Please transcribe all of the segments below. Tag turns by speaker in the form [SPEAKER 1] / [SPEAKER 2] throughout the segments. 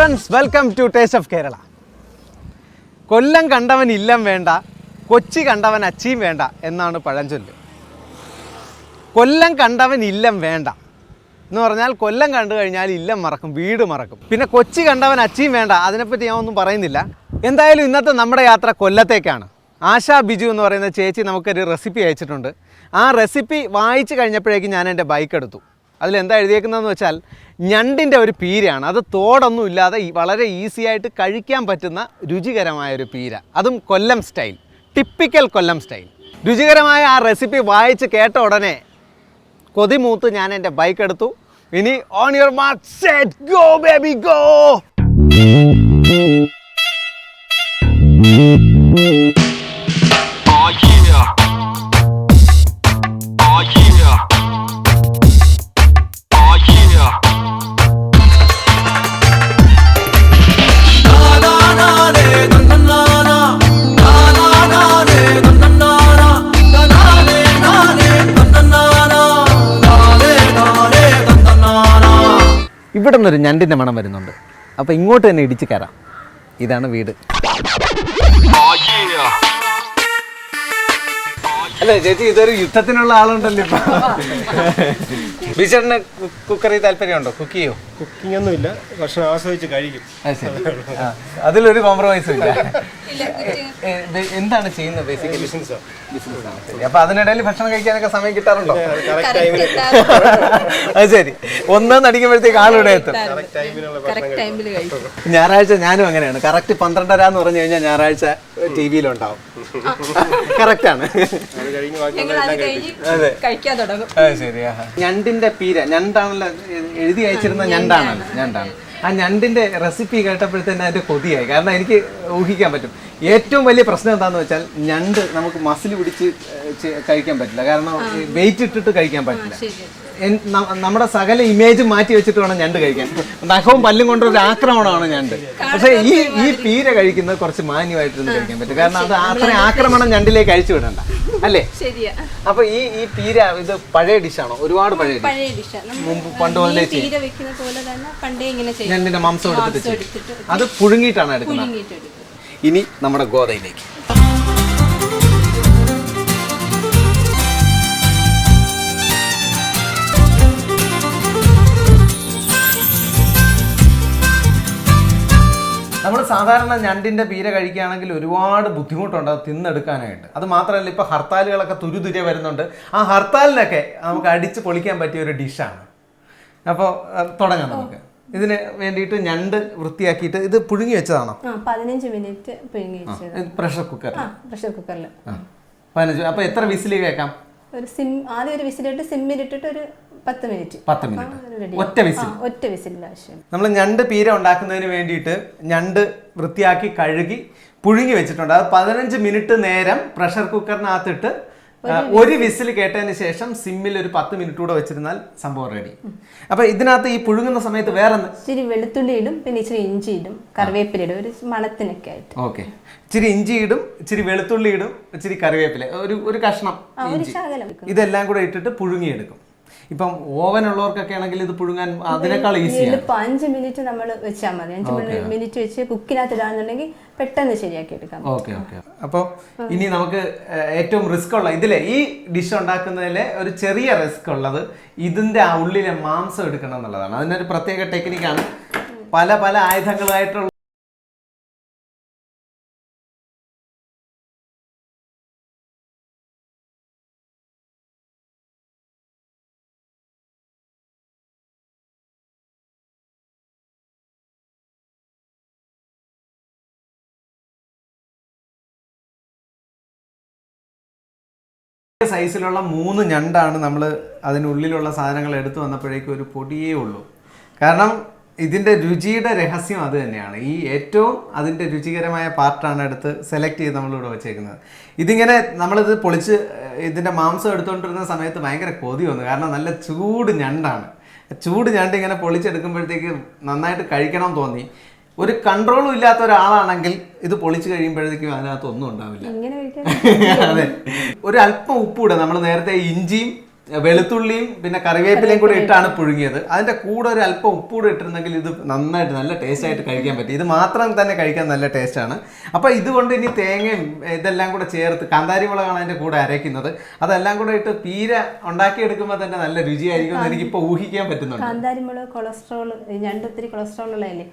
[SPEAKER 1] Friends welcome to taste of Kerala Kollam കണ്ടവൻ ഇല്ലം വേണ്ട കൊച്ചി കണ്ടവൻ അച്ചിയും വേണ്ട എന്നാണ് പഴഞ്ചൊല്ല്. കൊല്ലം കണ്ടവൻ ഇല്ലം വേണ്ട എന്ന് പറഞ്ഞാൽ കൊല്ലം കണ്ടു കഴിഞ്ഞാൽ ഇല്ലം മറക്കും വീട് മറക്കും. പിന്നെ കൊച്ചി കണ്ടവൻ അച്ചിയും വേണ്ട അതിനെപ്പറ്റി ഞാൻ ഒന്നും പറയുന്നില്ല. എന്തായാലും ഇന്നത്തെ നമ്മുടെ യാത്ര കൊല്ലത്തേക്കാണ്. ആശാ ബിജു എന്ന് പറയുന്ന ചേച്ചി നമുക്കൊരു റെസിപ്പി അയച്ചിട്ടുണ്ട്. ആ റെസിപ്പി വായിച്ചു കഴിഞ്ഞപ്പോഴേക്കും ഞാൻ എന്റെ ബൈക്ക് എടുത്തു. അതിലെന്താ എഴുതിയേക്കുന്നതെന്ന് വെച്ചാൽ ഞണ്ടിന്റെ ഒരു പീരയാണ്. അത് തോടൊന്നും ഇല്ലാതെ വളരെ ഈസി ആയിട്ട് കഴിക്കാൻ പറ്റുന്ന രുചികരമായ ഒരു പീര. അതും Kollam style. Typical Kollam style. രുചികരമായ ആ റെസിപ്പി വായിച്ച് കേട്ട ഉടനെ കൊതിമൂത്ത് ഞാൻ എന്റെ ബൈക്ക് എടുത്തു. ഇനി on your mark set go baby go ഇവിടെ നിന്നൊരു ഞണ്ടിന്റെ മണം വരുന്നുണ്ട്. അപ്പോൾ ഇങ്ങോട്ട് തന്നെ ഇടിച്ച് കയറാം. ഇതാണ് വീട്.
[SPEAKER 2] Yeah.
[SPEAKER 1] അല്ല ചേച്ചി ഇതൊരു യുദ്ധത്തിനുള്ള ആളുണ്ടല്ലോ ഇപ്പൊ. കുക്കറി കുക്കറിൽ താല്പര്യമുണ്ടോ? കുക്ക് ചെയ്യോ?
[SPEAKER 3] കുക്കിംഗ് ഒന്നും ഇല്ല ഭക്ഷണം ആസ്വദിച്ച് കഴിക്കും.
[SPEAKER 1] ആ, അതിലൊരു കോംപ്രമൈസും ഇല്ല. ഇത് എന്താണ് ചെയ്യുന്നത് ബേസിക്കലി ശരി. അപ്പൊ അതിനിടയിൽ ഭക്ഷണം കഴിക്കാനൊക്കെ സമയം കിട്ടാറുണ്ടോ?
[SPEAKER 3] കറക്റ്റ് ടൈമിന്
[SPEAKER 1] അത് ശരി. ഒന്നാം നടിക്കുമ്പോഴത്തേക്ക് ആളിവിടെ എത്തും.
[SPEAKER 3] കറക്റ്റ് ടൈമിനുള്ള
[SPEAKER 4] ടൈമിൽ കഴിക്കും.
[SPEAKER 1] ഞായറാഴ്ച ഞാനും അങ്ങനെയാണ്. കറക്റ്റ് പന്ത്രണ്ടര എന്ന് പറഞ്ഞു കഴിഞ്ഞാൽ ഞായറാഴ്ച ടി വിയിലുണ്ടാവും കറക്റ്റാണ് ആണ് ശരി. ഞണ്ടിന്റെ പീര ഞണ്ടാണല്ലോ എഴുതി അയച്ചിരുന്ന ഞണ്ടാണല്ലോ ഞണ്ടാണ്. ആ ഞണ്ടിന്റെ റെസിപ്പി കേട്ടപ്പോഴത്തേന് അതിന്റെ കൊതിയായി. കാരണം എനിക്ക് ഊഹിക്കാൻ പറ്റും. ഏറ്റവും വലിയ പ്രശ്നം എന്താന്ന് വെച്ചാൽ ഞണ്ട് നമുക്ക് മസിൽ പിടിച്ച് കഴിക്കാൻ പറ്റില്ല. കാരണം വെയിറ്റ് ഇട്ടിട്ട് കഴിക്കാൻ പറ്റില്ല. നമ്മുടെ സകല ഇമേജ് മാറ്റി വെച്ചിട്ട് വേണം ഞണ്ട് കഴിക്കാൻ. നഖവും പല്ലും കൊണ്ടൊരു ആക്രമണമാണ് ഞണ്ട്. പക്ഷേ ഈ ഈ പീര കഴിക്കുന്നത് കുറച്ച് മാന്യമായിട്ട് കഴിക്കാൻ പറ്റും. കാരണം അത് അത്ര ആക്രമണം ഞണ്ടിലേക്ക് അഴിച്ചു വിടണ്ട. അല്ലേ? അപ്പൊ ഈ ഈ പീര ഇത് പഴയ ഡിഷാണോ? ഒരുപാട് പഴയ ഡിഷ്. മുമ്പ് പണ്ട്
[SPEAKER 4] പോലെ
[SPEAKER 1] ഞണ്ടിന്റെ മാംസം എടുത്തിട്ട് അത് പുഴുങ്ങിയിട്ടാണ് എടുക്കുന്നത്. ഇനി നമ്മുടെ ഗോതയിലേക്ക്. നമ്മൾ സാധാരണ ഞണ്ടിന്റെ പീര കഴിക്കുകയാണെങ്കിൽ ഒരുപാട് ബുദ്ധിമുട്ടുണ്ട് അത് തിന്നെടുക്കാനായിട്ട്. അത് മാത്രമല്ല ഇപ്പൊ ഹർത്താലുകളൊക്കെ തുരുതുരെ വരുന്നുണ്ട്. ആ ഹർത്താലിനൊക്കെ നമുക്ക് അടിച്ച് പൊളിക്കാൻ പറ്റിയ ഒരു ഡിഷാണ്. അപ്പോൾ തുടങ്ങാം നമുക്ക്. ഇതിന് വേണ്ടിയിട്ട് ഞണ്ട് വൃത്തിയാക്കിയിട്ട് ഇത് പുഴുങ്ങി വെച്ചതാണോ?
[SPEAKER 4] പതിനഞ്ച് മിനിറ്റ് പുഴുങ്ങി
[SPEAKER 1] പ്രഷർ കുക്കർ
[SPEAKER 4] ആ പ്രഷർ കുക്കറിൽ
[SPEAKER 1] പതിനഞ്ച് അപ്പൊ എത്ര വിസിൽ കേൾക്കാം?
[SPEAKER 4] ഒരു സിം ആദ്യം ഒരു വിസിലിട്ട് സിമ്മിലിട്ടിട്ട് ഒരു പത്ത് മിനിറ്റ്.
[SPEAKER 1] പത്ത് മിനിറ്റ്. ഒറ്റ വിസിൽ.
[SPEAKER 4] ഒറ്റ വിസിലിന്റെ ആവശ്യം.
[SPEAKER 1] നമ്മൾ ഞണ്ട് പീര ഉണ്ടാക്കുന്നതിന് വേണ്ടിയിട്ട് ഞണ്ട് വൃത്തിയാക്കി കഴുകി പുഴുങ്ങി വെച്ചിട്ടുണ്ട്. അത് പതിനഞ്ച് മിനിറ്റ് നേരം പ്രഷർ കുക്കറിനകത്തിട്ട് ഒരു വിസിൽ. കേട്ടതിന് ശേഷം സിമ്മിൽ ഒരു പത്ത് മിനിറ്റ് കൂടെ വെച്ചിരുന്നാൽ സംഭവം റെഡി അപ്പൊ ഇതിനകത്ത് ഈ പുഴുങ്ങുന്ന സമയത്ത് വേറെ
[SPEAKER 4] ഇച്ചിരി വെളുത്തുള്ളി ഇടും പിന്നെ ഇച്ചിരി ഇഞ്ചി ഇടും കറിവേപ്പില ഇടും ഒരു മണത്തിനൊക്കെ ആയിട്ട്.
[SPEAKER 1] ഓക്കെ. ഇച്ചിരി ഇഞ്ചി ഇടും ഇച്ചിരി വെളുത്തുള്ളി ഇടും ഇച്ചിരി കറിവേപ്പില. ഒരു ഒരു കഷ്ണം ഇഞ്ചി. ഇതെല്ലാം കൂടെ ഇട്ടിട്ട് പുഴുങ്ങിയെടുക്കും. ഇപ്പം ഓവൻ ഉള്ളവർക്കൊക്കെ ആണെങ്കിൽ ഇത് പുഴുങ്ങാൻ അതിനേക്കാൾ
[SPEAKER 4] ഈസി അഞ്ച് മിനിറ്റ് നമ്മൾ വെച്ചാൽ മതി. അഞ്ച് മിനിറ്റ് വെച്ച് കുക്കിനകത്ത് ഇടാന്നുണ്ടെങ്കിൽ പെട്ടെന്ന് ശരിയാക്കി എടുക്കാം.
[SPEAKER 1] ഓക്കെ ഓക്കെ അപ്പോൾ ഇനി നമുക്ക് ഏറ്റവും റിസ്ക് ഉള്ള ഇതിലെ ഈ ഡിഷ് ഉണ്ടാക്കുന്നതിലെ ഒരു ചെറിയ റിസ്ക് ഉള്ളത് ഇതിന്റെ ആ ഉള്ളിലെ മാംസം എടുക്കണം എന്നുള്ളതാണ്. അതിനൊരു പ്രത്യേക ടെക്നിക്കാണ് പല പല ആയുധങ്ങളായിട്ടുള്ള സൈസിലുള്ള മൂന്ന് ഞണ്ടാണ് നമ്മൾ അതിനുള്ളിലുള്ള സാധനങ്ങൾ എടുത്തു വന്നപ്പോഴേക്കും ഒരു പൊടിയേ ഉള്ളൂ. കാരണം ഇതിന്റെ രുചിയുടെ രഹസ്യം അത് തന്നെയാണ്. ഈ ഏറ്റവും അതിന്റെ രുചികരമായ പാർട്ടാണ് എടുത്ത് സെലക്ട് ചെയ്ത് നമ്മളിവിടെ വെച്ചേക്കുന്നത്. ഇതിങ്ങനെ നമ്മളിത് പൊളിച്ച് ഇതിന്റെ മാംസം എടുത്തുകൊണ്ടിരുന്ന സമയത്ത് ഭയങ്കര കൊതി വന്നു. കാരണം നല്ല ചൂട് ഞണ്ടാണ്. ചൂട് ഞണ്ട് ഇങ്ങനെ പൊളിച്ചെടുക്കുമ്പോഴത്തേക്ക് നന്നായിട്ട് കഴിക്കണം തോന്നി. ഒരു കൺട്രോളും ഇല്ലാത്ത ഒരാളാണെങ്കിൽ ഇത് പൊളിച്ചു കഴിയുമ്പോഴത്തേക്കും അതിനകത്ത് ഒന്നും ഉണ്ടാവില്ല. അതെ. ഒരു അല്പം ഉപ്പ് ഉപ്പൂടെ നമ്മൾ നേരത്തെ ഇഞ്ചിയും വെളുത്തുള്ളിയും പിന്നെ കറിവേപ്പിലയും കൂടി ഇട്ടാണ് പുഴുങ്ങിയത്. അതിന്റെ കൂടെ ഒരു അല്പം ഉപ്പ് കൂടെ ഇട്ടിരുന്നെങ്കിൽ ഇത് നന്നായിട്ട് നല്ല ടേസ്റ്റ് ആയിട്ട് കഴിക്കാൻ പറ്റും. ഇത് മാത്രം തന്നെ കഴിക്കാൻ നല്ല ടേസ്റ്റ് ആണ്. അപ്പൊ ഇതുകൊണ്ട് ഇനി തേങ്ങയും ഇതെല്ലാം കൂടെ ചേർത്ത് കാന്താരി മുളകാണ് അതിന്റെ കൂടെ അരയ്ക്കുന്നത്. അതെല്ലാം കൂടെ ഇട്ട് പീര ഉണ്ടാക്കിയെടുക്കുമ്പോൾ തന്നെ നല്ല രുചിയായിരിക്കും എന്ന് എനിക്കിപ്പോ ഊഹിക്കാൻ പറ്റുന്നുണ്ട്.
[SPEAKER 4] കാന്താരിമുളക് കൊളസ്ട്രോൾ ഒത്തിരി കൊളസ്ട്രോൾ ഉള്ളതല്ലേ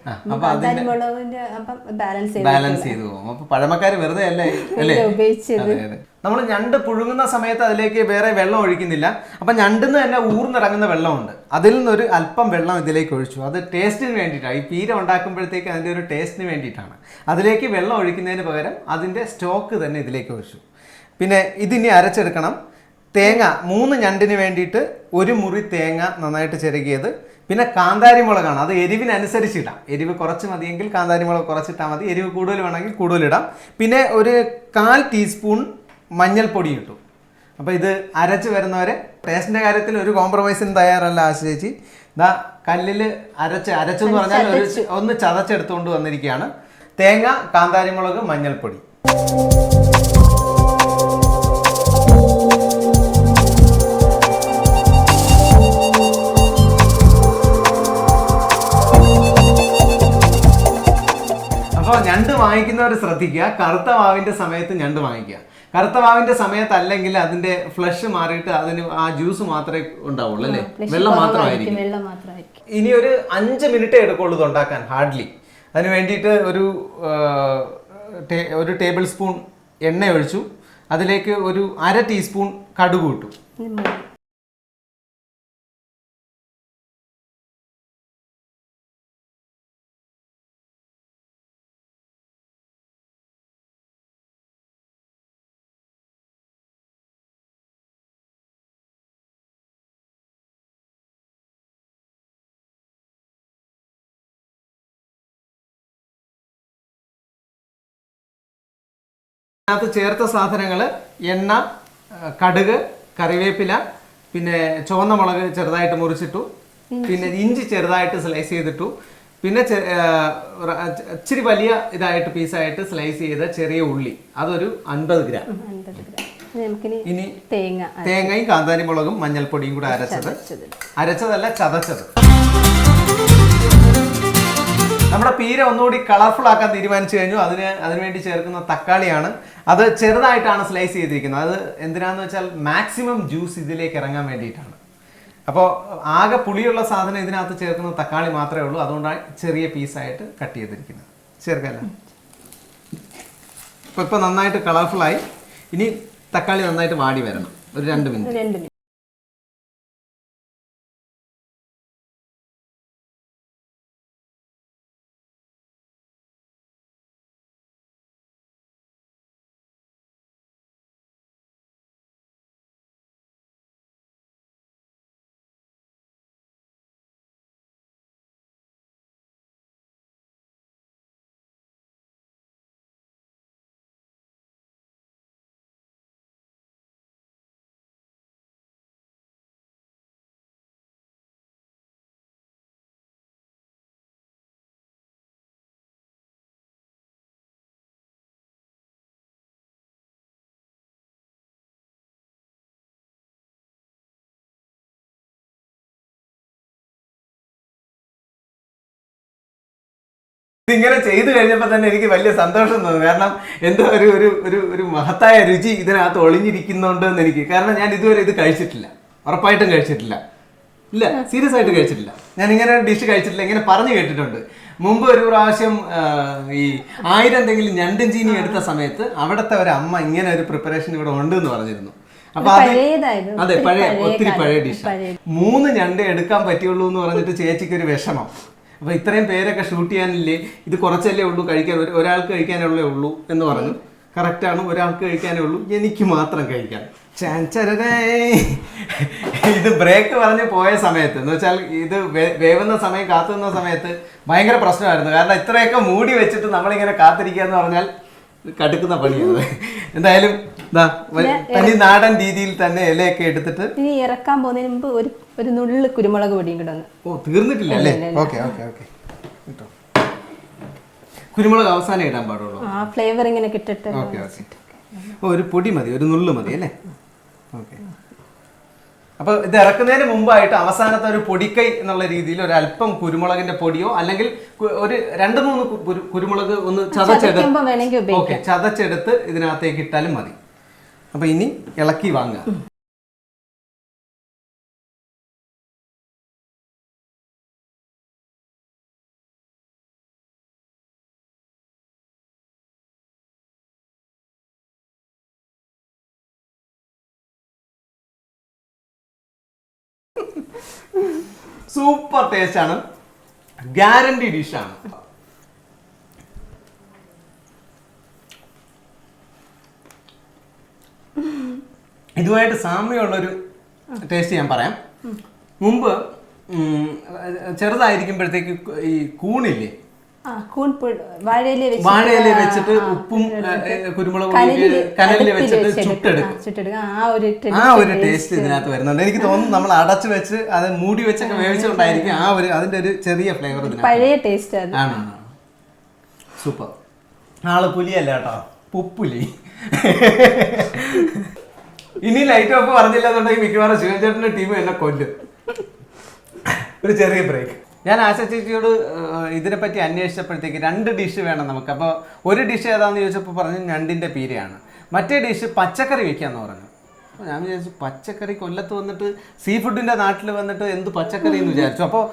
[SPEAKER 4] ബാലൻസ്
[SPEAKER 1] ബാലൻസ് ചെയ്തു പോകും. അപ്പൊ പഴമക്കാർ വെറുതെ അല്ലേ? അല്ലേ?
[SPEAKER 4] ഉപയോഗിച്ചത്.
[SPEAKER 1] നമ്മൾ ഞണ്ട് പുഴുങ്ങുന്ന സമയത്ത് അതിലേക്ക് വേറെ വെള്ളം ഒഴിക്കുന്നില്ല. അപ്പം ഞണ്ടിന്ന് തന്നെ ഊർന്നിറങ്ങുന്ന വെള്ളമുണ്ട്. അതിൽ നിന്നൊരു അല്പം വെള്ളം ഇതിലേക്ക് ഒഴിച്ചു. അത് ടേസ്റ്റിന് വേണ്ടിയിട്ടാണ്. ഈ പീര ഉണ്ടാക്കുമ്പോഴത്തേക്ക് അതിന്റെ ഒരു ടേസ്റ്റിന് വേണ്ടിയിട്ടാണ്. അതിലേക്ക് വെള്ളം ഒഴിക്കുന്നതിന് പകരം അതിന്റെ സ്റ്റോക്ക് തന്നെ ഇതിലേക്ക് ഒഴിച്ചു. പിന്നെ ഇതിനി അരച്ചെടുക്കണം. തേങ്ങ മൂന്ന് ഞണ്ടിന് വേണ്ടിയിട്ട് ഒരു മുറി തേങ്ങ നന്നായിട്ട് ചിരകിയത് പിന്നെ കാന്താരി മുളകാണ് അത് എരിവിനനുസരിച്ചിടാം എരിവ് കുറച്ച് മതിയെങ്കിൽ കാന്താരി മുളക് കുറച്ചിട്ടാൽ മതി. എരിവ് കൂടുതൽ വേണമെങ്കിൽ കൂടുതലിടാം പിന്നെ ഒരു കാൽ ടീസ്പൂൺ മഞ്ഞൾപ്പൊടി കിട്ടും അപ്പോൾ ഇത് അരച്ച് വരുന്നവരെ ടേസ്റ്റിന്റെ കാര്യത്തിൽ ഒരു കോംപ്രമൈസിന് തയ്യാറല്ല ആശ്രയിച്ച് ഇതാ കല്ലിൽ അരച്ച് അരച്ചെന്ന് പറഞ്ഞാൽ ഒരു ഒന്ന് ചതച്ചെടുത്തുകൊണ്ട് വന്നിരിക്കുകയാണ്. തേങ്ങ കാന്താരി മുളക് മഞ്ഞൾപ്പൊടി. അപ്പോൾ ഞണ്ട് വാങ്ങിക്കുന്നവർ ശ്രദ്ധിക്കുക. കറുത്ത മാവിന്റെ സമയത്ത് ഞണ്ട് വാങ്ങിക്കുക. കറുത്ത വാവിന്റെ സമയത്ത് അല്ലെങ്കിൽ അതിന്റെ ഫ്ലഷ് മാറിയിട്ട് അതിന് ആ ജ്യൂസ് മാത്രമേ ഉണ്ടാവുള്ളൂ അല്ലേ? വെള്ളം മാത്രമായിരിക്കും.
[SPEAKER 4] വെള്ളം മാത്രമായിരിക്കും.
[SPEAKER 1] ഇനി ഒരു അഞ്ച് മിനിറ്റ് എടുക്കുള്ളൂ ഉണ്ടാക്കാൻ ഹാർഡ്ലി അതിന് വേണ്ടിയിട്ട് ഒരു ഒരു ടേബിൾ സ്പൂൺ എണ്ണ ഒഴിച്ചു. അതിലേക്ക് ഒരു അര ടീസ്പൂൺ കടുക് ഇട്ടു. അതിനകത്ത് ചേർത്ത സാധനങ്ങൾ എണ്ണ കടുക് കറിവേപ്പില പിന്നെ ചുവന്ന മുളക് ചെറുതായിട്ട് മുറിച്ചിട്ടു. പിന്നെ ഇഞ്ചി ചെറുതായിട്ട് സ്ലൈസ് ചെയ്തിട്ടു. പിന്നെ ഇച്ചിരി വലിയ ഇതായിട്ട് പീസായിട്ട് സ്ലൈസ് ചെയ്ത ചെറിയ ഉള്ളി. അതൊരു അൻപത് ഗ്രാം.
[SPEAKER 4] ഇനി തേങ്ങ
[SPEAKER 1] തേങ്ങയും കാന്താരി മുളകും മഞ്ഞൾപ്പൊടിയും കൂടെ അരച്ചത്. അരച്ചതല്ല ചതച്ചത്. നമ്മുടെ പീര ഒന്നുകൂടി കളർഫുൾ ആക്കാൻ തീരുമാനിച്ചു കഴിഞ്ഞു. അതിന് അതിനുവേണ്ടി ചേർക്കുന്ന തക്കാളിയാണ്. അത് ചെറുതായിട്ടാണ് സ്ലൈസ് ചെയ്തിരിക്കുന്നത്. അത് എന്തിനാന്ന് വെച്ചാൽ മാക്സിമം ജ്യൂസ് ഇതിലേക്ക് ഇറങ്ങാൻ വേണ്ടിയിട്ടാണ്. അപ്പോൾ ആകെ പുളിയുള്ള സാധനം ഇതിനകത്ത് ചേർക്കുന്ന തക്കാളി മാത്രമേ ഉള്ളൂ. അതുകൊണ്ടാണ് ചെറിയ പീസായിട്ട് കട്ട് ചെയ്തിരിക്കുന്നത്. ചേർക്കല്ല ഇപ്പോൾ ഇപ്പോൾ നന്നായിട്ട് ആയി. ഇനി തക്കാളി നന്നായിട്ട് വാടി വരണം. ഒരു രണ്ട് മിനിറ്റ് ഇതിങ്ങനെ ചെയ്തു കഴിഞ്ഞപ്പോൾ തന്നെ എനിക്ക് വലിയ സന്തോഷം തോന്നുന്നു കാരണം എന്തോ ഒരു ഒരു ഒരു ഒരു മഹത്തായ രുചി ഇതിനകത്ത് ഒളിഞ്ഞിരിക്കുന്നുണ്ട് എന്ന് എനിക്ക്. കാരണം ഞാൻ ഇതുവരെ ഇത് കഴിച്ചിട്ടില്ല. ഉറപ്പായിട്ടും കഴിച്ചിട്ടില്ല. ഇല്ല സീരിയസ് ആയിട്ട് കഴിച്ചിട്ടില്ല. ഞാൻ ഇങ്ങനെ ഒരു ഡിഷ് കഴിച്ചിട്ടില്ല. ഇങ്ങനെ പറഞ്ഞു കേട്ടിട്ടുണ്ട്. മുമ്പ് ഒരു പ്രാവശ്യം ഈ ആയിരം എന്തെങ്കിലും ഞണ്ടും ചീനി എടുത്ത സമയത്ത് അവിടുത്തെ ഒരു അമ്മ ഇങ്ങനെ ഒരു പ്രിപ്പറേഷൻ ഇവിടെ ഉണ്ട് എന്ന് പറഞ്ഞിരുന്നു. അപ്പൊ അത്
[SPEAKER 4] പഴയതായിരുന്നു.
[SPEAKER 1] അതെ പഴയ
[SPEAKER 4] പഴയ
[SPEAKER 1] ഒത്തിരി പഴയ ഡിഷ് മൂന്ന് ഞണ്ട് എടുക്കാൻ പറ്റുള്ളൂ എന്ന് പറഞ്ഞിട്ട് ചേച്ചിക്ക് ഒരു വിഷമം. അപ്പൊ ഇത്രയും പേരൊക്കെ ഷൂട്ട് ചെയ്യാനില്ലേ? ഇത് കുറച്ചല്ലേ ഉള്ളൂ കഴിക്കാൻ ഒരാൾക്ക് കഴിക്കാനുള്ളേ ഉള്ളൂ എന്ന് പറഞ്ഞു. കറക്റ്റാണ് ഒരാൾക്ക് കഴിക്കാനേ ഉള്ളൂ എനിക്ക് മാത്രം കഴിക്കാൻ ചാൻചരരേ. ഇത് ബ്രേക്ക് പറഞ്ഞ് പോയ സമയത്ത് എന്ന് വെച്ചാൽ ഇത് വേവുന്ന സമയം കാത്തുന്ന സമയത്ത് ഭയങ്കര പ്രശ്നമായിരുന്നു. കാരണം ഇത്രയൊക്കെ മൂടി വെച്ചിട്ട് നമ്മളിങ്ങനെ കാത്തിരിക്കുക എന്ന് പറഞ്ഞാൽ കടുക്കുന്ന പണിയാണ് എന്തായാലും തനി നാടൻ രീതിയിൽ തന്നെ ഇലയൊക്കെ എടുത്തിട്ട്
[SPEAKER 4] ഇനി ഇറക്കാൻ പോകുന്നതിന് മുമ്പ് ഒരു ഒരു നുള്ളു കുരുമുളക് പൊടിയും കൂടെ
[SPEAKER 1] ഓ തീർന്നിട്ടില്ല അല്ലേ? Okay okay okay. കുരുമുളക് അവസാനം ഇടാൻ പാടുള്ളൂ.
[SPEAKER 4] ആ ഫ്ലേവർ ഇങ്ങനെ കിട്ടിട്ട്.
[SPEAKER 1] Okay okay. ഓ ഒരു പൊടി മതി ഒരു നുള്ളു മതി അല്ലേ? ഓക്കെ. അപ്പോൾ ഇത് ഇറക്കുന്നതിന് മുമ്പായിട്ട് അവസാനത്തെ ഒരു പൊടിക്കൈ എന്നുള്ള രീതിയിൽ ഒരു അല്പം കുരുമുളകിന്റെ പൊടിയോ അല്ലെങ്കിൽ ഒരു രണ്ട് മൂന്ന് കുരുമുളക് ഒന്ന് ചതച്ചെടുത്ത്. ഓക്കെ ചതച്ചെടുത്ത് ഇതിനകത്തേക്ക് ഇട്ടാലും മതി അപ്പൊ ഇനി ഇളക്കി വാങ്ങുക സൂപ്പർ ടേസ്റ്റ് ആണ്. ഗ്യാരണ്ടി ഡിഷ് ആണ്. ഇതുമായിട്ട് സാമ്യമുള്ളൊരു ടേസ്റ്റ് ഞാൻ പറയാം. മുമ്പ് ചെറുതായിരിക്കുമ്പോഴത്തേക്ക് ഈ കൂണില്ലേ?
[SPEAKER 4] വാഴയില വെച്ചിട്ട്
[SPEAKER 1] ഉപ്പും കുരുമുളകും കനലിൽ വെച്ചിട്ട്. ചുട്ടെടുക്കും.
[SPEAKER 4] ആ, ഒരു
[SPEAKER 1] ടേസ്റ്റ് ഇതിനകത്ത് വരുന്നുണ്ട്. എനിക്ക് തോന്നുന്നു നമ്മൾ അടച്ചു വെച്ച് അത് മൂടി വെച്ചൊക്കെ വേവിച്ചുകൊണ്ടായിരിക്കും ആ ഒരു അതിന്റെ ഒരു ചെറിയ ഫ്ലേവർ
[SPEAKER 4] പഴയ ടേസ്റ്റ്
[SPEAKER 1] ആണോ സൂപ്പർ. ആൾ പുലിയല്ല കേട്ടോ. പുപ്പുലി. ഇനി ലൈറ്റ് ഓഫ് പറഞ്ഞില്ല പറഞ്ഞില്ലെന്നുണ്ടെങ്കിൽ മിക്കവാറും ശിവചേട്ടന്റെ ടീം എന്നെ കൊല്ലും. ഒരു ചെറിയ ബ്രേക്ക് ഞാൻ ആശ ചേച്ചിയോട് ഇതിനെപ്പറ്റി അന്വേഷിച്ചപ്പോഴത്തേക്ക് രണ്ട് ഡിഷ് വേണം നമുക്ക്. അപ്പോൾ ഒരു ഡിഷ് ഏതാണെന്ന് ചോദിച്ചപ്പോൾ പറഞ്ഞു ഞണ്ടിന്റെ പീരയാണ്. മറ്റേ ഡിഷ് പച്ചക്കറി വയ്ക്കാമെന്ന് പറഞ്ഞു. അപ്പോൾ ഞാൻ വിചാരിച്ചു പച്ചക്കറി കൊല്ലത്ത് വന്നിട്ട് സീ ഫുഡിന്റെ നാട്ടിൽ വന്നിട്ട് എന്ത് പച്ചക്കറി എന്ന് വിചാരിച്ചു. അപ്പോൾ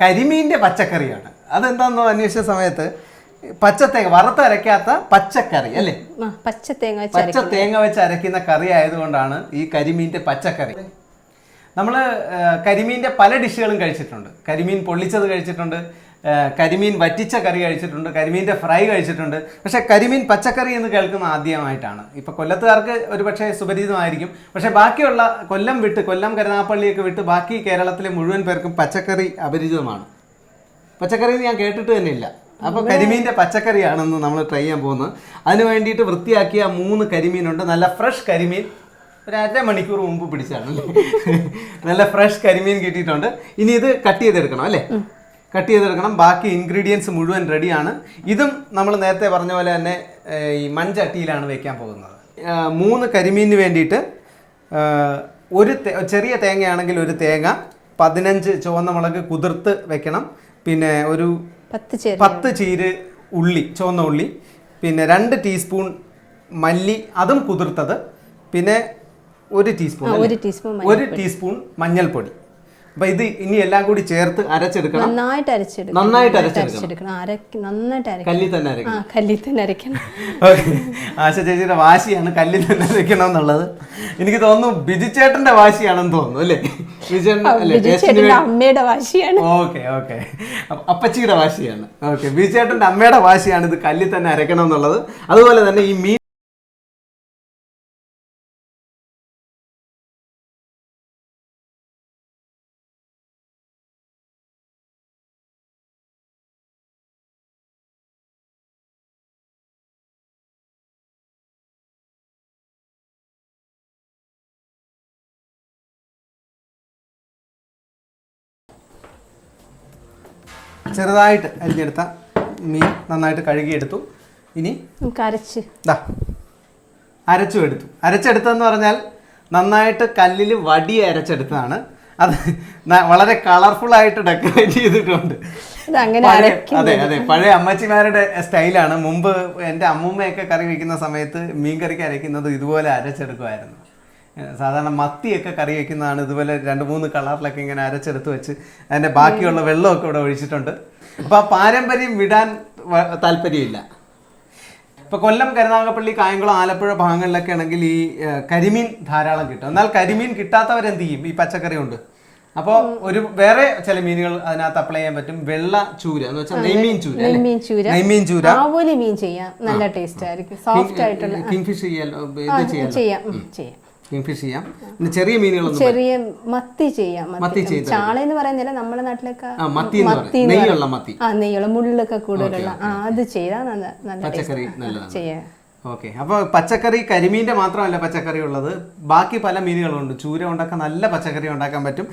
[SPEAKER 1] കരിമീന്റെ പച്ചക്കറിയാണ്. അതെന്താണെന്നോ അന്വേഷിച്ച സമയത്ത് പച്ചത്തേങ്ങ വറുത്തരയ്ക്കാത്ത പച്ചക്കറി അല്ലേ?
[SPEAKER 4] പച്ച തേങ്ങ വെച്ച്
[SPEAKER 1] പച്ച തേങ്ങ വെച്ച് അരയ്ക്കുന്ന കറി ആയതുകൊണ്ടാണ് ഈ കരിമീന്റെ പച്ചക്കറി. നമ്മൾ കരിമീന്റെ പല ഡിഷുകളും കഴിച്ചിട്ടുണ്ട്. കരിമീൻ പൊള്ളിച്ചത് കഴിച്ചിട്ടുണ്ട്. കരിമീൻ വറ്റിച്ച കറി കഴിച്ചിട്ടുണ്ട്. കരിമീന്റെ ഫ്രൈ കഴിച്ചിട്ടുണ്ട്. പക്ഷേ കരിമീൻ പച്ചക്കറി എന്ന് കേൾക്കുന്ന ആദ്യമായിട്ടാണ്. ഇപ്പോൾ കൊല്ലത്തുകാർക്ക് ഒരു പക്ഷേ സുപരിചിതമായിരിക്കും. പക്ഷേ ബാക്കിയുള്ള കൊല്ലം വിട്ട് കൊല്ലം കരുനാഗപ്പള്ളിയൊക്കെ വിട്ട് ബാക്കി കേരളത്തിലെ മുഴുവൻ പേർക്കും പച്ചക്കറി അപരിചിതമാണ്. പച്ചക്കറി എന്ന് ഞാൻ കേട്ടിട്ട് തന്നെ ഇല്ല അപ്പോൾ കരിമീന്റെ പച്ചക്കറിയാണെന്ന് നമ്മൾ ട്രൈ ചെയ്യാൻ പോകുന്നത്. അതിന് വേണ്ടിയിട്ട് വൃത്തിയാക്കിയ മൂന്ന് കരിമീനുണ്ട്. നല്ല ഫ്രഷ് കരിമീൻ ഒരു അര മണിക്കൂർ മുമ്പ് പിടിച്ചാണ് നല്ല ഫ്രഷ് കരിമീൻ കിട്ടിയിട്ടുണ്ട്. ഇനി ഇത് കട്ട് ചെയ്തെടുക്കണം അല്ലേ? കട്ട് ചെയ്തെടുക്കണം. ബാക്കി ഇൻഗ്രീഡിയൻസ് മുഴുവൻ റെഡിയാണ് ഇതും നമ്മൾ നേരത്തെ പറഞ്ഞ പോലെ തന്നെ ഈ മൺചട്ടിയിലാണ് വെക്കാൻ പോകുന്നത്. മൂന്ന് കരിമീനിന് വേണ്ടിയിട്ട് ഒരു ചെറിയ തേങ്ങയാണെങ്കിൽ ഒരു തേങ്ങ പതിനഞ്ച് ചുവന്ന മുളക് കുതിർത്ത് വെക്കണം. പിന്നെ ഒരു
[SPEAKER 4] പത്ത് ചേരി
[SPEAKER 1] പത്ത് ചീര് ഉള്ളി ചുവന്ന ഉള്ളി. പിന്നെ രണ്ട് ടീസ്പൂൺ മല്ലി അതും കുതിർത്തത്. പിന്നെ ഒരു ടീസ്പൂൺ
[SPEAKER 4] ഒരു ടീസ്പൂൺ
[SPEAKER 1] ഒരു ടീസ്പൂൺ മഞ്ഞൾപ്പൊടി. അപ്പൊ ഇത് ഇനി എല്ലാം കൂടി ചേർത്ത് അരച്ചെടുക്കണം.
[SPEAKER 4] നന്നായിട്ട് അരച്ചെടുക്കണം.
[SPEAKER 1] നന്നായിട്ട് അരച്ചെടുക്കണം.
[SPEAKER 4] നന്നായിട്ട് അരക്കണം.
[SPEAKER 1] കല്ലിൽ തന്നെ അരക്കണം.
[SPEAKER 4] കല്ലിൽ തന്നെ അരക്കണം.
[SPEAKER 1] ആശ ചേച്ചിയുടെ വാശിയാണ് കല്ലിൽ തന്നെ അരക്കണം എന്നുള്ളത് എനിക്ക് തോന്നുന്നു ബിജിച്ചേട്ടന്റെ വാശിയാണെന്ന് തോന്നുന്നു അല്ലേ?
[SPEAKER 4] അമ്മയുടെ വാശിയാണ്.
[SPEAKER 1] Okay okay. അപ്പച്ചിയുടെ വാശിയാണ്. ഓക്കെ. ബിജിച്ചേട്ടന്റെ അമ്മയുടെ വാശിയാണ് ഇത് കല്ലിൽ തന്നെ അരക്കണം എന്നുള്ളത് അതുപോലെ തന്നെ ഈ മീൻ ചെറുതായിട്ട് അരിഞ്ഞെടുത്ത മീൻ നന്നായിട്ട് കഴുകിയെടുത്തു. ഇനി
[SPEAKER 4] നമുക്ക് അരച്ച്.
[SPEAKER 1] ദാ അരച്ചു എടുത്തു. അരച്ചെടുത്തതെന്ന് പറഞ്ഞാൽ നന്നായിട്ട് കല്ലിൽ വടി അരച്ചെടുത്തതാണ്. അത് വളരെ കളർഫുൾ ആയിട്ട് ഡെക്കറേറ്റ് ചെയ്തിട്ടുണ്ട്.
[SPEAKER 4] ഇത്
[SPEAKER 1] അതെ അതെ പഴയ അമ്മച്ചിമാരുടെ സ്റ്റൈലാണ്. മുമ്പ് എന്റെ അമ്മൂമ്മയൊക്കെ കറി വയ്ക്കുന്ന സമയത്ത് മീൻ കറിക്ക് അരയ്ക്കുന്നത് ഇതുപോലെ അരച്ചെടുക്കുമായിരുന്നു. സാധാരണ മത്തിയൊക്കെ കറി വയ്ക്കുന്നതാണ് ഇതുപോലെ രണ്ട് മൂന്ന് കളറിലൊക്കെ ഇങ്ങനെ അരച്ചെടുത്ത് വെച്ച് അതിന്റെ ബാക്കിയുള്ള വെള്ളമൊക്കെ ഇവിടെ ഒഴിച്ചിട്ടുണ്ട്. അപ്പോൾ ആ പാരമ്പര്യം വിടാൻ താല്പര്യമില്ല. ഇപ്പം കൊല്ലം കരുനാഗപ്പള്ളി കായംകുളം ആലപ്പുഴ ഭാഗങ്ങളിലൊക്കെ ആണെങ്കിൽ ഈ കരിമീൻ ധാരാളം കിട്ടും. എന്നാൽ കരിമീൻ കിട്ടാത്തവരെന്ത് ചെയ്യും? ഈ പച്ചക്കറി കൊണ്ട്. അപ്പോൾ ഒരു വേറെ ചില മീനുകൾ അതിനകത്ത് അപ്ലൈ ചെയ്യാൻ പറ്റും. വെള്ള ചൂര എന്ന് വെച്ചാൽ നെയ്മീൻ ചൂര?
[SPEAKER 4] നെയ്മീൻ ചൂര.
[SPEAKER 1] നെയ്മീൻ ചൂര.
[SPEAKER 4] ആവോലി മീൻ ചെയ്യാം. നല്ല ടേസ്റ്റ് ആയിരിക്കും. സോഫ്റ്റ് ആയിട്ടുള്ള
[SPEAKER 1] കിങ്ഫിഷ്
[SPEAKER 4] ഫിഷ്
[SPEAKER 1] ഇത്
[SPEAKER 4] ചെയ്യാം. ചെയ്യാം.
[SPEAKER 1] കിങ്ഫിഷ് ചെയ്യാം. പിന്നെ ചെറിയ മീനുകളൊന്നും
[SPEAKER 4] ചെറിയ മത്തി ചെയ്യാം
[SPEAKER 1] മത്തി ചെയ്ത്
[SPEAKER 4] ചാള എന്ന് പറയുന്നില്ല നമ്മുടെ നാട്ടിലൊക്കെ
[SPEAKER 1] മത്തി. എന്ന് നെയ്യുള്ള. മത്തി.
[SPEAKER 4] ആ നെയ്യുള്ള മുള്ളൊക്കെ കൂടുതലുള്ള. ആ അത് ചെയ്താൽ നല്ല നല്ല
[SPEAKER 1] പച്ചക്കറി നല്ലതാണ്.
[SPEAKER 4] ചെയ്യാം.
[SPEAKER 1] ഓക്കെ. അപ്പോൾ പച്ചക്കറി കരിമീന്റെ മാത്രമല്ല പച്ചക്കറി ഉള്ളത് ബാക്കി പല മീനുകളുണ്ട്. ചൂര കൊണ്ടൊക്കെ നല്ല പച്ചക്കറി ഉണ്ടാക്കാൻ പറ്റും.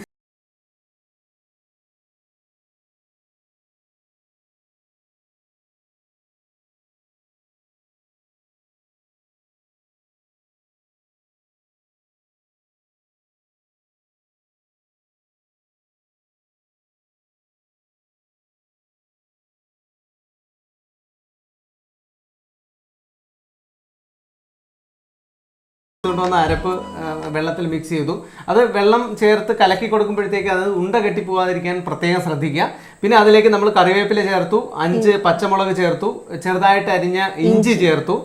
[SPEAKER 1] കൊണ്ടുവന്ന അരപ്പ് വെള്ളത്തിൽ മിക്സ് ചെയ്തു. അത് വെള്ളം ചേർത്ത് കലക്കി കൊടുക്കുമ്പോഴത്തേക്ക് അത് ഉണ്ട കെട്ടി പോകാതിരിക്കാൻ പ്രത്യേകം ശ്രദ്ധിക്കുക. പിന്നെ അതിലേക്ക് നമ്മൾ കറിവേപ്പില ചേർത്തു അഞ്ച് പച്ചമുളക് ചേർത്തു ചെറുതായിട്ട് അരിഞ്ഞ ഇഞ്ചി ചേർത്തു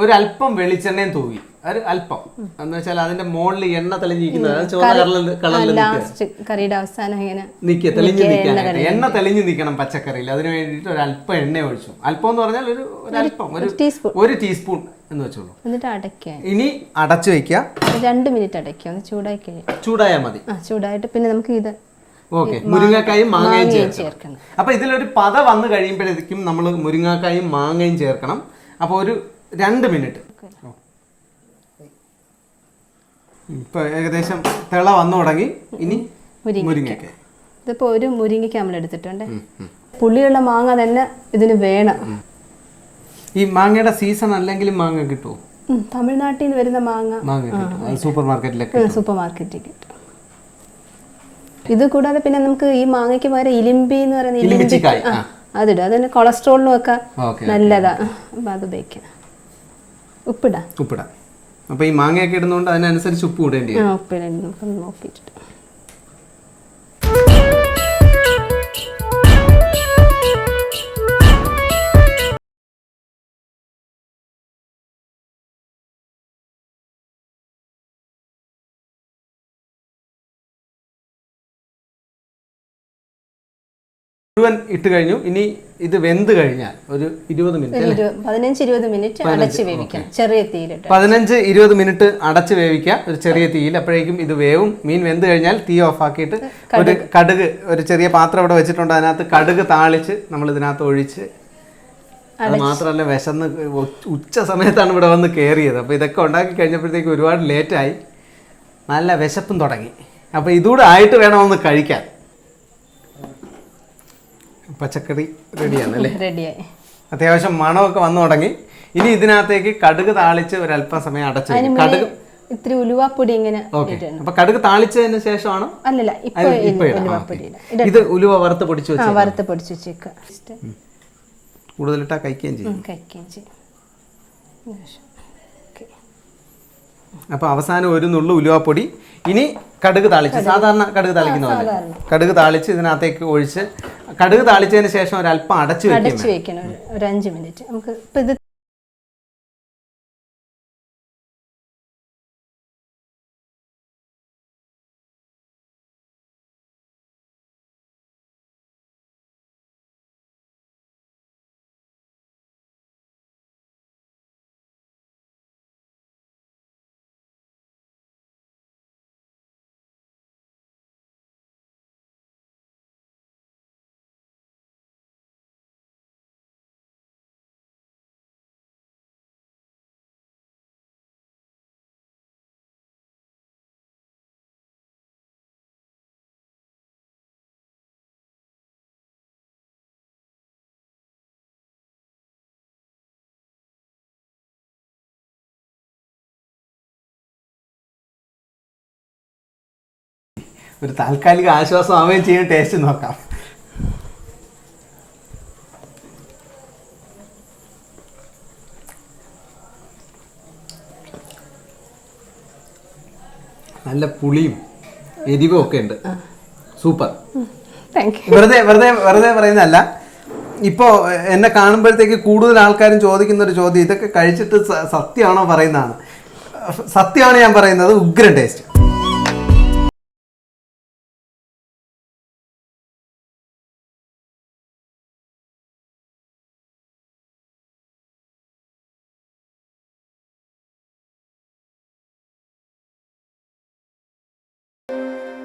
[SPEAKER 1] ഒരല്പം വെളിച്ചെണ്ണയും തൂവി. ഒരു അല്പം. എന്ന് വെച്ചാൽ അതിന്റെ മുകളിൽ എണ്ണ തെളിഞ്ഞിരിക്കുന്നത്. അത് ചുവന്ന കളറിൽ കളറിൽ
[SPEAKER 4] ലാസ്റ്റ് കറിയുടെ അവസാനം ഇങ്ങനെ
[SPEAKER 1] നിൽക്കുക തെളിഞ്ഞു നിൽക്കാനായിട്ട് എണ്ണ തെളിഞ്ഞു നിൽക്കണം പച്ചക്കറിയിൽ. അതിന് വേണ്ടിയിട്ട് ഒരു അല്പം എണ്ണ ഒഴിച്ചു. അല്പം എന്ന് പറഞ്ഞാൽ ഒരു അല്പം ഒരു
[SPEAKER 4] ടീസ്പൂൺ.
[SPEAKER 1] ഒരു ടീസ്പൂൺ എന്ന് വെച്ചോളൂ.
[SPEAKER 4] എന്നിട്ട് അടയ്ക്കുക.
[SPEAKER 1] ഇനി അടച്ചു വെക്കുക
[SPEAKER 4] രണ്ട് മിനിറ്റ് അടയ്ക്കുക. ഒന്ന് ചൂടായി കഴിയും
[SPEAKER 1] ചൂടായാൽ മതി.
[SPEAKER 4] ആ ചൂടായിട്ട് പിന്നെ നമുക്ക് ഇത്
[SPEAKER 1] ഓക്കെ. മുരിങ്ങക്കായും മാങ്ങയും ചേർക്കണം. അപ്പൊ ഇതിലൊരു പത വന്ന് കഴിയുമ്പോഴേക്കും നമ്മൾ മുരിങ്ങക്കായും മാങ്ങയും ചേർക്കണം. അപ്പോൾ ഒരു രണ്ട് മിനിറ്റ്. ഇപ്പൊ ഏകദേശം തിള വന്നു തുടങ്ങി. ഇനി
[SPEAKER 4] മുരിങ്ങ ഇതിപ്പോ ഒരു മുരിങ്ങയ്ക്ക് നമ്മൾ എടുത്തിട്ടുണ്ട്. പുളിയുള്ള മാങ്ങ തന്നെ ഇതിന് വേണം.
[SPEAKER 1] ഈ മാങ്ങയുടെ സീസൺ അല്ലെങ്കിൽ മാങ്ങ കിട്ടുമോ
[SPEAKER 4] തമിഴ്നാട്ടിൽ നിന്ന് വരുന്ന മാങ്ങ.
[SPEAKER 1] സൂപ്പർ മാർക്കറ്റിലേക്ക്
[SPEAKER 4] സൂപ്പർ മാർക്കറ്റിൽ കിട്ടും. ഇത് കൂടാതെ പിന്നെ നമുക്ക് ഈ മാങ്ങയ്ക്ക് പകരം ഇലിമ്പി എന്ന് പറയുന്ന ഇലിമ്പി അതിടും. അതിന് കൊളസ്ട്രോളിനും ഒക്കെ നല്ലതാ. അപ്പം അത് ഉപയോഗിക്കാം. ഉപ്പിടാം.
[SPEAKER 1] ഉപ്പിടാം. അപ്പൊ ഈ മാങ്ങയൊക്കെ ഇടുന്നതുകൊണ്ട് അതിനനുസരിച്ച് ഉപ്പ് ഇടേണ്ടി വരും.
[SPEAKER 4] ഉപ്പ് നോക്കിയിട്ട്.
[SPEAKER 1] മുഴുവൻ ഇട്ട് കഴിഞ്ഞു. ഇനി ഇത് വെന്ത് കഴിഞ്ഞാൽ ഒരു ഇരുപത് മിനിറ്റ്
[SPEAKER 4] പതിനഞ്ച് ഇരുപത് മിനിറ്റ് അടച്ച് വേവിക്കാം. ചെറിയ തീയിലിട്ട്
[SPEAKER 1] പതിനഞ്ച് ഇരുപത് മിനിറ്റ് അടച്ച് വേവിക്കാം ഒരു ചെറിയ തീയിൽ. അപ്പോഴേക്കും ഇത് വേവും. മീൻ വെന്ത് കഴിഞ്ഞാൽ തീ ഓഫ് ആക്കിയിട്ട് ഒരു കടുക്. ഒരു ചെറിയ പാത്രം ഇവിടെ വെച്ചിട്ടുണ്ട്. അതിനകത്ത് കടുക് താളിച്ച് നമ്മൾ ഇതിനകത്ത് ഒഴിച്ച് അത് മാത്രമല്ല വിശന്ന് ഉച്ച സമയത്താണ് ഇവിടെ വന്ന് കയറിയത് അപ്പോൾ ഇതൊക്കെ ഉണ്ടാക്കി കഴിഞ്ഞപ്പോഴത്തേക്ക് ഒരുപാട് ലേറ്റായി നല്ല വിശപ്പും തുടങ്ങി. അപ്പോൾ ഇതുകൂടെ ആയിട്ട് വേണം ഒന്ന് കഴിക്കാൻ. പച്ചക്കറി റെഡിയാണ് അല്ലേ?
[SPEAKER 4] റെഡിയായി.
[SPEAKER 1] അത്യാവശ്യം മണമൊക്കെ വന്നു തുടങ്ങി. ഇനി ഇതിനകത്തേക്ക് കടുക് താളിച്ച് ഒരല്പം സമയം അടച്ചു കടുക്
[SPEAKER 4] ഇത്തിരി ഉലുവാപ്പൊടി ഇങ്ങനെ
[SPEAKER 1] അപ്പൊ കടുക് താളിച്ചതിന് ശേഷമാണ്?
[SPEAKER 4] അല്ലല്ല ഇപ്പൊ
[SPEAKER 1] ഇത് ഉലുവ വറുത്ത് പൊടിച്ചു
[SPEAKER 4] വറുത്ത് പൊടിച്ചു വെച്ചേക്ക.
[SPEAKER 1] കൂടുതലിട്ടാ കഴിക്കുകയും ചെയ്യും.
[SPEAKER 4] കഴിക്കുകയും ചെയ്യും.
[SPEAKER 1] അപ്പൊ അവസാനം ഒരു നുള്ളു ഉലുവാപ്പൊടി. ഇനി കടുക് താളിച്ച്. സാധാരണ കടുക് താളിക്കുന്ന പോലെ. കടുക് താളിച്ച് ഇതിനകത്തേക്ക് ഒഴിച്ച് കടുക് താളിച്ചതിന് ശേഷം ഒരല്പം അടച്ചു
[SPEAKER 4] അടച്ചു വെക്കണം. ഒരു അഞ്ച് മിനിറ്റ്. നമുക്ക് ഇപ്പൊ ഇത്
[SPEAKER 1] ഒരു താൽക്കാലിക ആശ്വാസം ആവുകയും ചെയ്യും ടേസ്റ്റ് നോക്കാം. നല്ല പുളിയും എരിവും ഒക്കെ ഉണ്ട്. സൂപ്പർ. വെറുതെ വെറുതെ വെറുതെ പറയുന്നതല്ല. ഇപ്പോ എന്നെ കാണുമ്പോഴത്തേക്ക് കൂടുതൽ ആൾക്കാരും ചോദിക്കുന്ന ഒരു ചോദ്യം ഇതൊക്കെ കഴിച്ചിട്ട് സത്യമാണോ പറയുന്നതാണ്? സത്യമാണ് ഞാൻ പറയുന്നത് ഉഗ്രൻ ടേസ്റ്റ്